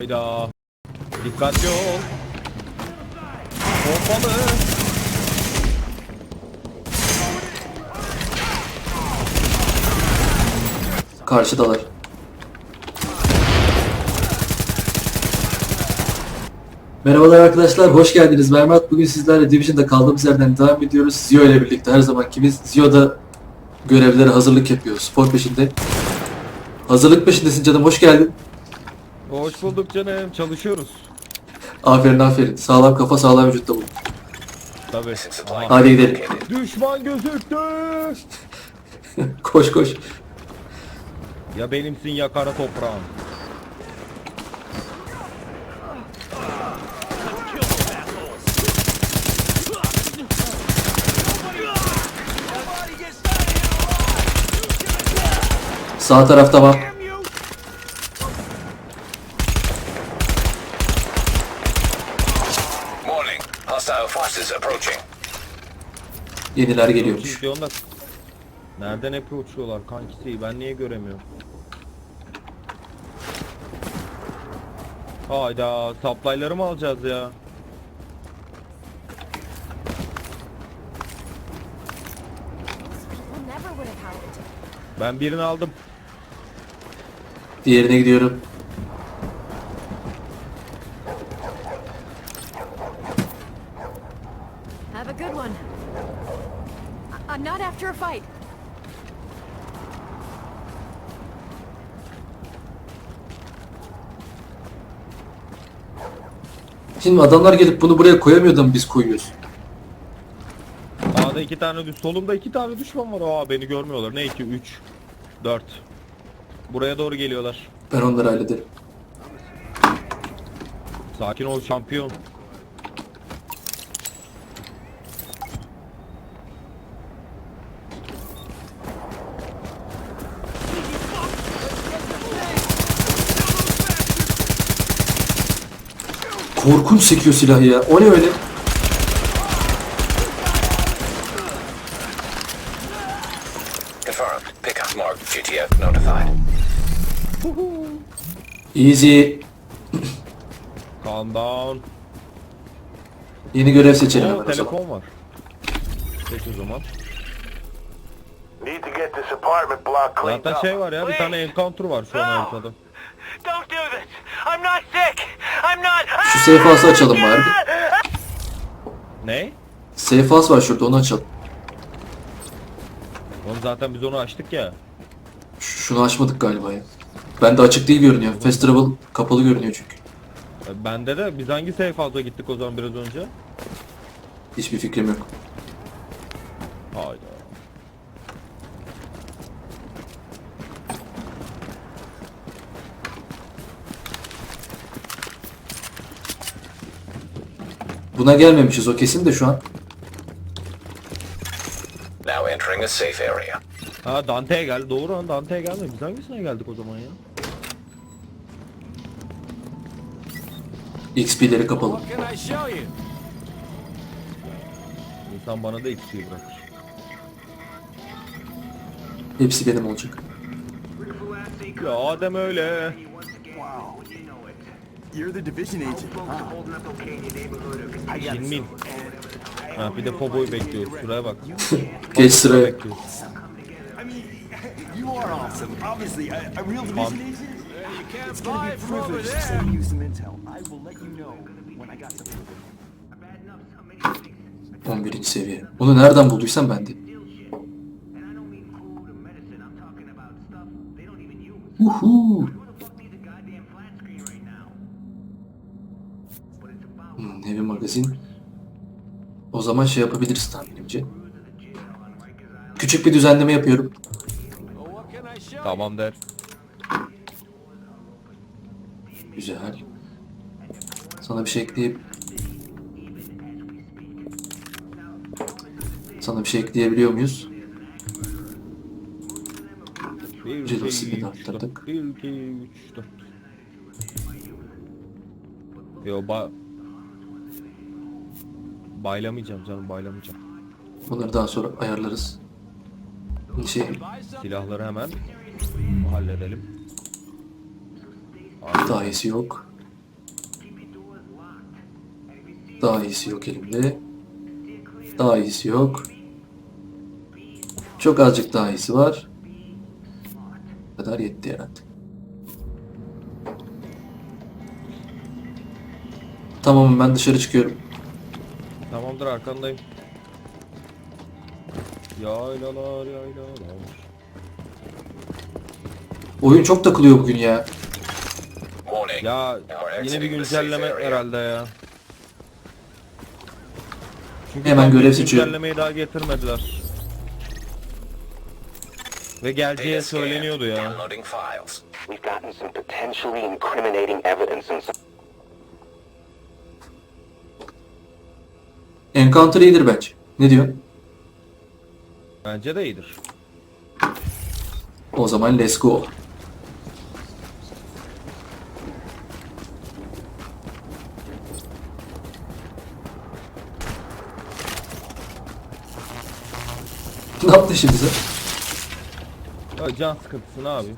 Hayda. Dikkatli ol. Pompalı. Karşıdalar. Merhabalar arkadaşlar, hoş geldiniz. Mermat bugün sizlerle Division'da kaldığımız yerden devam ediyoruz. Zio ile birlikte her zaman kimiz? Zio'da görevlere hazırlık yapıyor, spor peşinde. Hazırlık peşindesin canım, hoş geldin. Hoş bulduk canım. Çalışıyoruz. Aferin aferin. Sağlam kafa sağlam vücutta bu. Tabii. Aha. Hadi gidelim. Düşman gözüktü. koş koş. Ya benimsin ya kara toprağın. Sağ tarafta var. Warning. Forces approaching. Yeniler geliyormuş. Nereden hep uçuyorlar kankisi? Ben niye göremiyorum? Hayda. Supply'ları mı alacağız ya? Ben birini aldım. Diğerine gidiyorum. Have a good one. I- I'm not after a fight. Şimdi adamlar gelip bunu buraya koyamıyor da mı biz koyuyoruz? Sağda iki tane düş, solumda iki tane düşman var. Aa beni görmüyorlar. Ne iki, üç, dört. Buraya doğru geliyorlar. Ben onları hallederim. Sakin ol şampiyon. Korkunç sekiyor silahı ya. O ne öyle? Easy. Calm down. Yeni görev seçelim hemen o zaman. telefon var. Peki o zaman. Need to get this apartment block cleaned Zaten up. şey var ya bir tane encounter var şu an haritada. Don't do this. I'm not. Şu safe house'ı açalım bari. Ne? Safe house var şurada onu açalım. Oğlum zaten biz onu açtık ya. Ş- Şunu açmadık galiba ya. Bende açık değil görünüyor. Fast travel kapalı görünüyor çünkü. E, Bende de biz hangi safe house'a gittik o zaman biraz önce? Hiçbir fikrim yok. Hayda. Buna gelmemişiz o kesin de şu an. Now entering a safe area. Ha Dante'ye geldi. Doğru lan Dante'ye gelmedi. Biz hangisine geldik o zaman ya? XP'leri kapalı. İnsan bana da XP bırakır. Hepsi benim olacak. Ya Adem öyle. You're the division agent. Huh? Jinmin. Ha bir de Pobo'yu bekliyoruz. Şuraya bak. Geç sıraya. Mean, you are awesome. Obviously, a, a real division agent. It's gonna be a privilege to send you some intel. I will let you know when I got something. 11. seviye. Onu nereden bulduysam ben de. Uhu. Magazin. O zaman şey yapabiliriz tahminimce. Küçük bir düzenleme yapıyorum. Tamam der. Güzel. Sana bir şey ekleyip... Sana bir şey ekleyebiliyor muyuz? Üç, arttırdık. Yo ba... Baylamayacağım canım baylamayacağım. Bunları daha sonra ayarlarız. Şey, Silahları hemen halledelim. dahisi yok. Daha iyisi yok elimde. Daha iyisi yok. Çok azıcık daha iyisi var. Bu kadar yetti herhalde. Tamam ben dışarı çıkıyorum. Tamamdır arkandayım. Yaylalar yaylalar. Oyun çok takılıyor bugün ya. Ya yine bir güncelleme herhalde ya. Çünkü Hemen görev seçiyorum. Güncellemeyi daha getirmediler. Ve scan. söyleniyordu ya. Encounter iyidir bence. Ne diyor? Bence de iyidir. O zaman let's go. ne yaptın şimdi sen? Ya can sıkıntısı ne abi?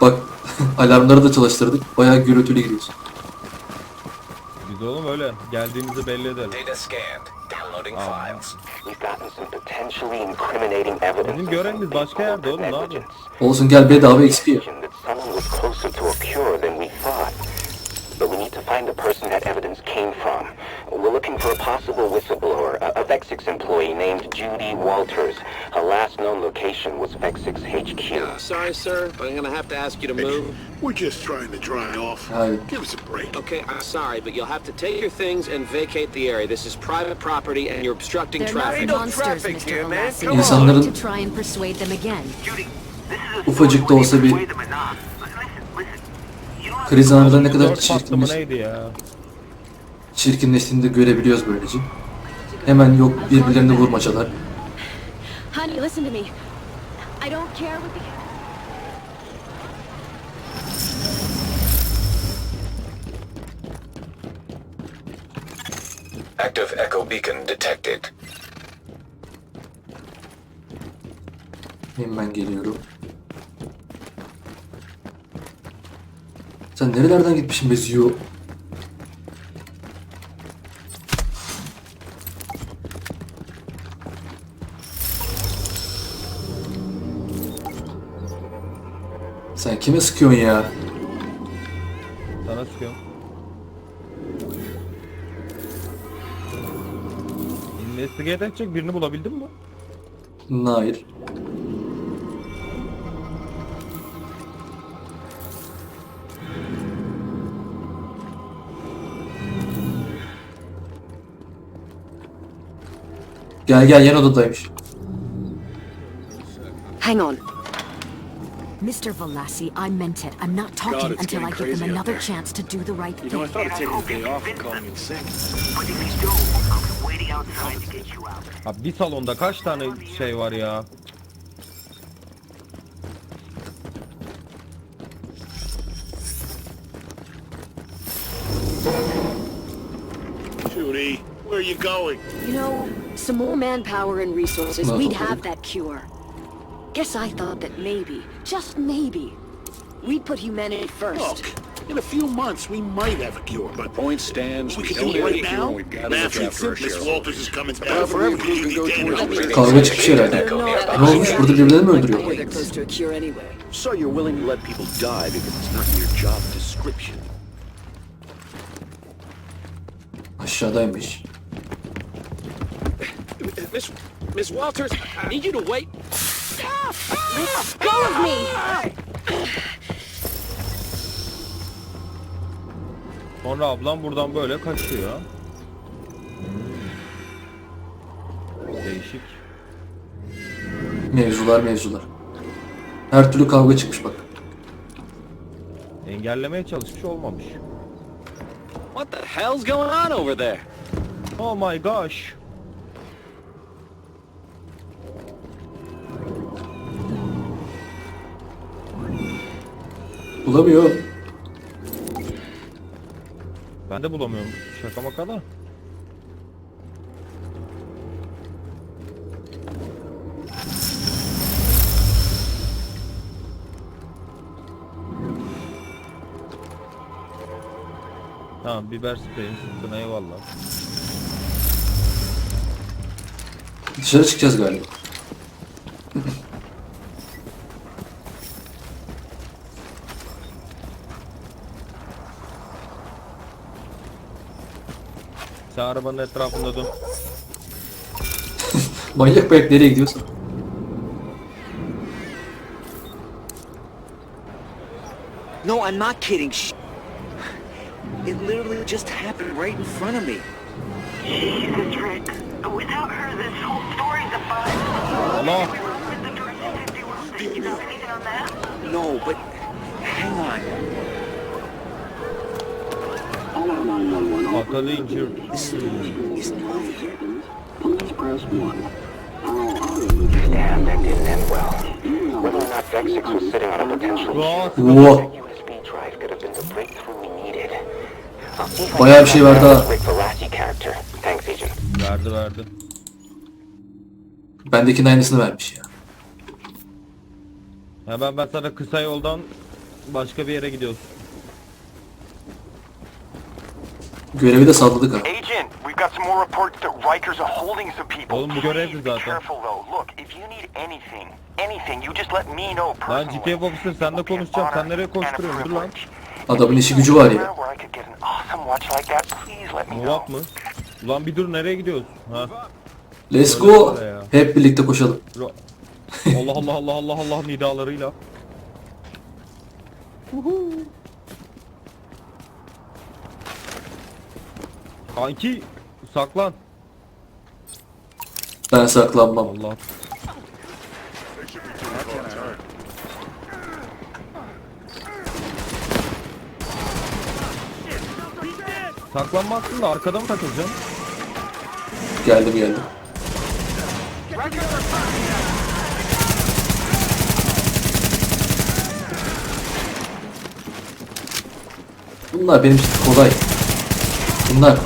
Bak alarmları da çalıştırdık. Bayağı gürültülü gidiyoruz. Biz oğlum öyle geldiğimizi belli edelim. Data scanned. Downloading files. we've gotten some potentially incriminating evidence Bizim görevimiz başka yerde oğlum, ne yapıyorsun? Olsun gel bedava XP. ye. That someone was closer to a cure than we thought. Find the person that evidence came from. We're looking for a possible whistleblower, a, a Vexix employee named Judy Walters. Her last known location was Vexix HQ. Uh, sorry, sir, but I'm gonna have to ask you to move. We're just trying to dry off. Hayır. Give us a break. Okay, I'm sorry, but you'll have to take your things and vacate the area. This is private property and you're obstructing They're not traffic. monsters, Mr. Velasquez. İnsanların To try and persuade them again. ufacık da olsa bir kriz anında ne kadar çirkinleş, neydi ya? çirkinleştiğini de görebiliyoruz böylece. Hemen yok birbirlerini vurmacalar. Honey, listen to me. I don't care what the... Active echo beacon detected. Hemen geliyorum. Sen nerelerden gitmişsin be Zio? Sen kime sıkıyorsun ya? Sana sıkıyorum. Investigate edecek birini bulabildin mi? Hayır. Gel gel yan odadaymış. Hang on. Mr. Velassi, I meant it. I'm not talking it's until I give them another there. chance to do the right You know, I thing. thought of taking the day off and calling in sick. Abi bir salonda kaç tane şey var ya? Judy, where are you going? You know, some more manpower and resources, we'd have that cure. Guess I thought that maybe, just maybe, we'd put humanity first. Look, in a few months we might have a cure, but Point stands. we We can don't do it right now. We've got to Math look out is for our Miss. Walters is coming down Well, from forever Ruby we can go Danvers. towards- Kavga çıkmış herhalde. Echo nearby. Ne olmuş? Burada birbirlerini mi öldürüyor? They're close to a cure anyway. So you're willing to let people die because it's not your job description. Aşağıdaymış. Miss, Miss Walters, I need you to wait. Go with me! Sonra ablam buradan böyle kaçıyor. Hmm. Değişik. Mevzular mevzular. Her türlü kavga çıkmış bak. Engellemeye çalışmış olmamış. What the hell's going on over there? Oh my gosh. Bulamıyor. Ben de bulamıyorum. Şaka maka da. Tamam biber spreyim tutun eyvallah. Dışarı çıkacağız galiba. Arabanın etrafında dön. Manyak manyak nereye gidiyorsun? No, I'm not kidding. Sh- It literally just happened right in front of me. Jesus, Rick. Without her, this whole story's a bust. Allah! With the Direct 50 World State, you know anything on that? No, but hang on. Fatally injured. This is not here. Damn, that didn't end well. Whether or not Vexix was sitting on a potential Rahat. Whoa. that USB drive could have been the breakthrough we needed. I'll see if I Bayağı bir şey verdi ha. Verdi verdi. Bendekinin aynısını vermiş ya. Hemen ben sana kısa yoldan başka bir yere gidiyoruz. Görevi de salladık ha. Agent, we've got some more reports that Rikers are holding some people. Oğlum bu görevdi be zaten. careful though. Look, if you need anything, anything, you just let me know Lan personally. GTF officer senle konuşacağım. Sen nereye koşturuyorsun? Dur lan. Adamın işi gücü var ya. Where I could get an awesome watch like that, please let me know. Murat mı? Ulan bir dur nereye gidiyoruz? Ha? Let's go. Hep birlikte koşalım. Ro- Allah Allah Allah Allah Allah nidalarıyla. Kanki saklan. Ben saklanmam. Allah. Saklanmazsın da arkada mı takılacaksın? Geldim geldim. Bunlar benim için kolay. Bunlar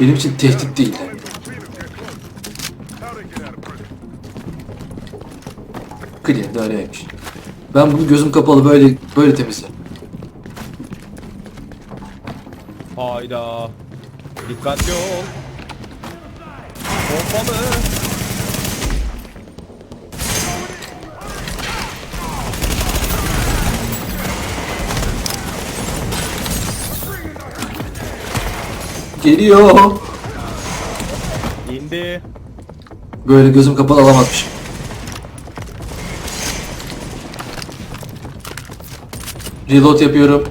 benim için tehdit değil. Clean de. Ben bunu gözüm kapalı böyle böyle temizlerim. Hayda. Dikkatli ol. Pompalı. Geliyor. İndi. Böyle gözüm kapalı alamazmışım. Reload yapıyorum.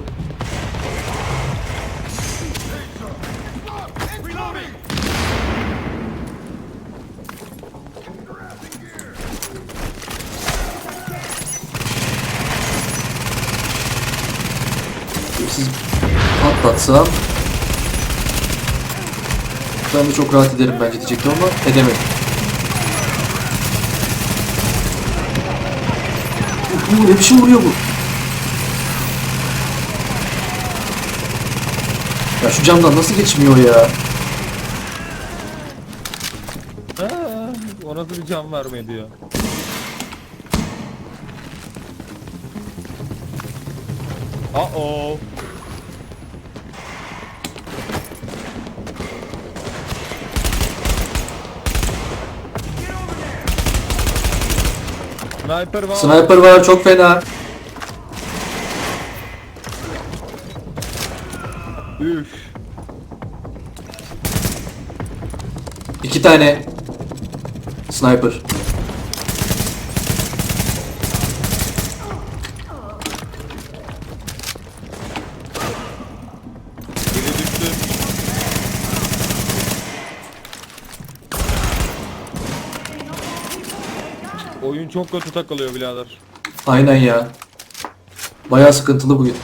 Çok rahat ederim bence diyecektim ama edemedim. Bu ne biçim vuruyor bu? Ya şu camdan nasıl geçmiyor ya? Ha, o nasıl bir can verme diyor. Uh oh. Sniper var. Sniper var çok fena. Üf. İki tane. Sniper. Oyun çok kötü takılıyor birader. Aynen ya. Bayağı sıkıntılı bugün.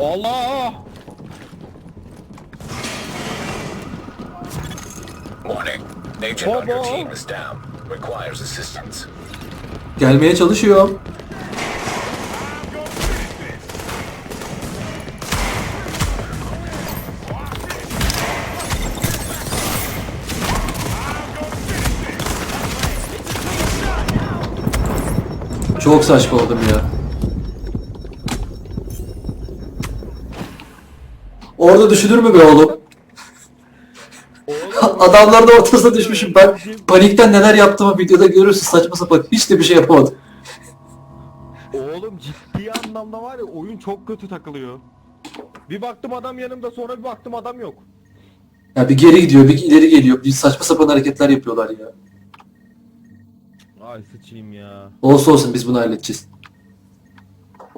Allah! Warning. Agent on your team is down. Requires assistance. Gelmeye çalışıyor. Çok saçma oldum ya. Orada düşünür mü be oğlum? Adamların ortasına düşmüşüm ben. Panikten neler yaptığımı videoda görürsün saçma sapan. Hiç de bir şey yapamadım. Oğlum ciddi anlamda var ya oyun çok kötü takılıyor. Bir baktım adam yanımda sonra bir baktım adam yok. Ya bir geri gidiyor, bir ileri geliyor. Bir saçma sapan hareketler yapıyorlar ya. Ay sıçayım ya. Olsun olsun biz bunu halledeceğiz.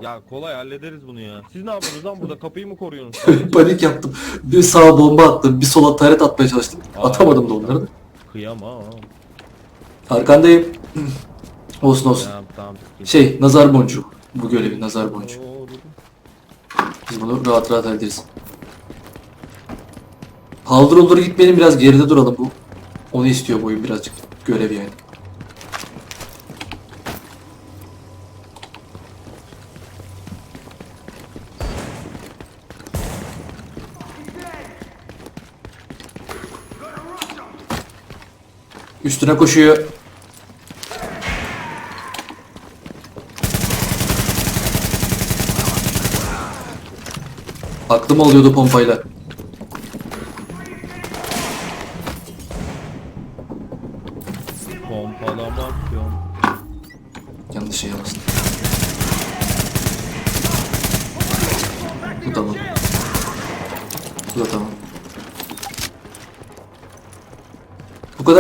Ya kolay hallederiz bunu ya. Siz ne yapıyorsunuz lan burada kapıyı mı koruyorsunuz? Panik yaptım. Bir sağa bomba attım, bir sola taret atmaya çalıştım. Atamadım da onları da. Kıyamam. Arkandayım. olsun olsun. Tamam tamam. Şey, nazar boncuğu. Bu görevi nazar boncuğu. Biz bunu rahat rahat hallederiz. Haldır olur gitmeyelim biraz geride duralım bu. Onu istiyor bu oyun birazcık. Görev yani. Üstüne koşuyor. Aklım oluyordu pompayla.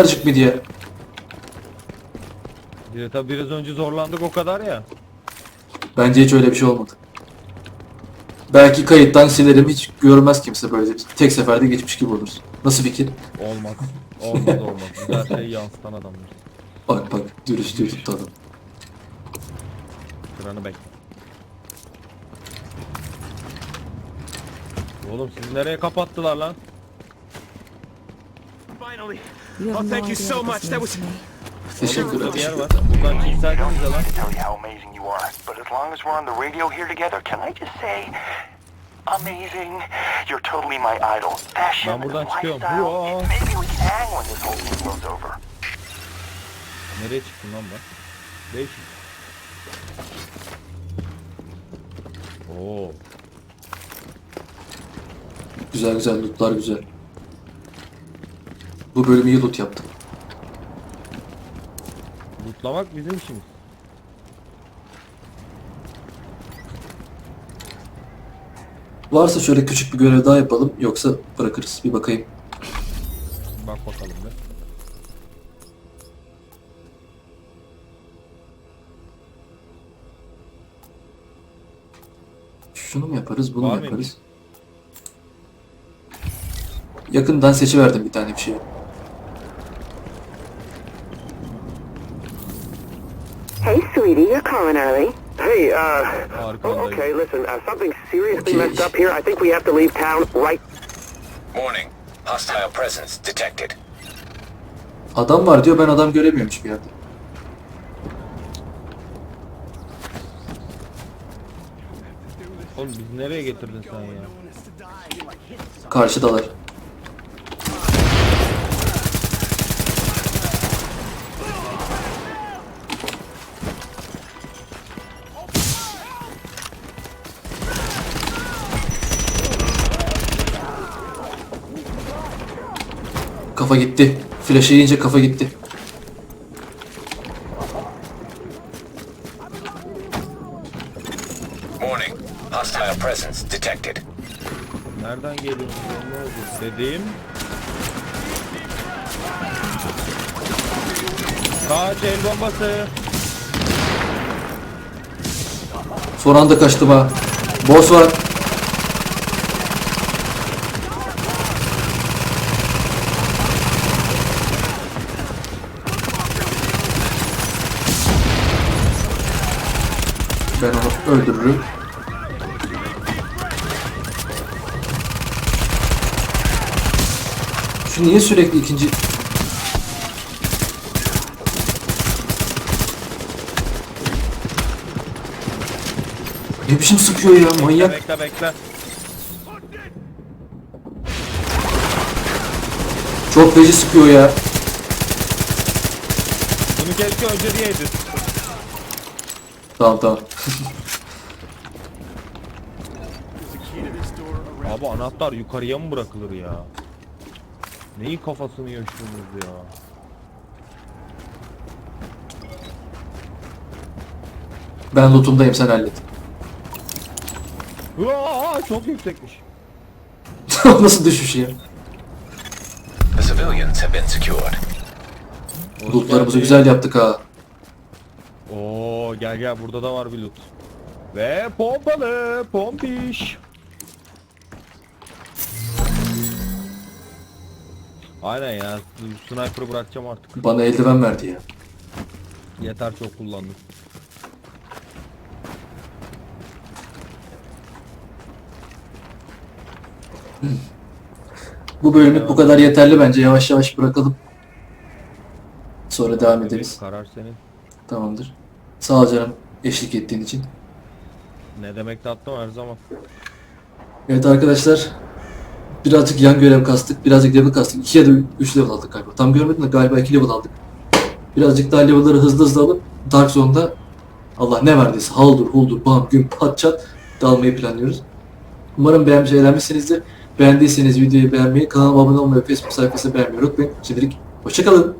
Kadarcık mıydı ya? Bir de tabi biraz önce zorlandık o kadar ya. Bence hiç öyle bir şey olmadı. Belki kayıttan silerim hiç görmez kimse böyle. Tek seferde geçmiş gibi oluruz. Nasıl fikir? Olmaz. Olmaz olmaz. Biz her şeyi yansıtan adamlar. Bak bak dürüstlüğü tuttu adam. Sıranı bekle. Oğlum siz nereye kapattılar lan? You no idea what this means to me. Teşekkür bir yer ederim. var. Buradan çiğselsenize lan. tell you how amazing you are, but as long as we're on the radio here together, can I just say, amazing? You're totally my idol. Fashion, Ben buradan çıkıyorum. lifestyle. Hua. Maybe we can hang when this whole thing blows over. Nereye çıktın lan ben? Değişik. Oo. Güzel güzel lootlar güzel. Bu bölüm iyi loot yaptı. Lootlamak bizim işimiz. Varsa şöyle küçük bir görev daha yapalım yoksa bırakırız. Bir bakayım. Bak bakalım be. Şunu mu yaparız, bunu Var mu mıymış? yaparız? Yakından seçiverdim bir tane bir şey. Hey, sweetie, you're calling early. Hey, uh, oh, okay, listen, uh, something's seriously messed up here. I think we have to leave town right Warning. Hostile presence detected. Adam var diyor ben adam göremiyorum hiçbir yerde. Oğlum biz nereye getirdin sen ya? Karşıdalar. Kafa gitti. Flash'ı yiyince kafa gitti. Warning. Hostile presence detected. Nereden geliyorsun? Ne oldu? Dediğim. Kaç el bombası. Son anda kaçtım ha. Boss var. Ben onu öldürürüm. Şu niye sürekli ikinci... Ne biçim sıkıyor ya manyak. Bekle bekle. Çok feci sıkıyor ya. Bunu keşke önce diyeydin. Tamam tamam. Abi anahtar yukarıya mı bırakılır ya? Neyi kafasını yaşıyorsunuz ya? Ben lootumdayım sen hallet. Aa, çok yüksekmiş. Nasıl düşüş ya? The civilians have been secured. Lootlarımızı güzel yaptık ha. Oo gel gel burada da var bir loot. Ve pompalı, pompiş. Aynen ya. Sniper'ı bırakacağım artık. Bana eldiven verdi ya. Yeter çok kullandım. Bu bölümlük bu kadar yeterli bence. Yavaş yavaş bırakalım. Sonra devam ederiz. Karar senin. Tamamdır. Sağ ol canım eşlik ettiğin için. Ne demek tatlım her zaman. Evet arkadaşlar. Birazcık yan görev kastık. Birazcık level kastık. 2 ya da 3 level aldık galiba. Tam görmedim de galiba 2 level aldık. Birazcık daha level'ları hızlı hızlı alıp Dark Zone'da Allah ne verdiyse haldur huldur bam güm pat çat dalmayı planlıyoruz. Umarım beğenmiş eğlenmişsinizdir. Beğendiyseniz videoyu beğenmeyi, kanalıma abone olmayı Facebook sayfasını beğenmeyi unutmayın. Şimdilik hoşçakalın.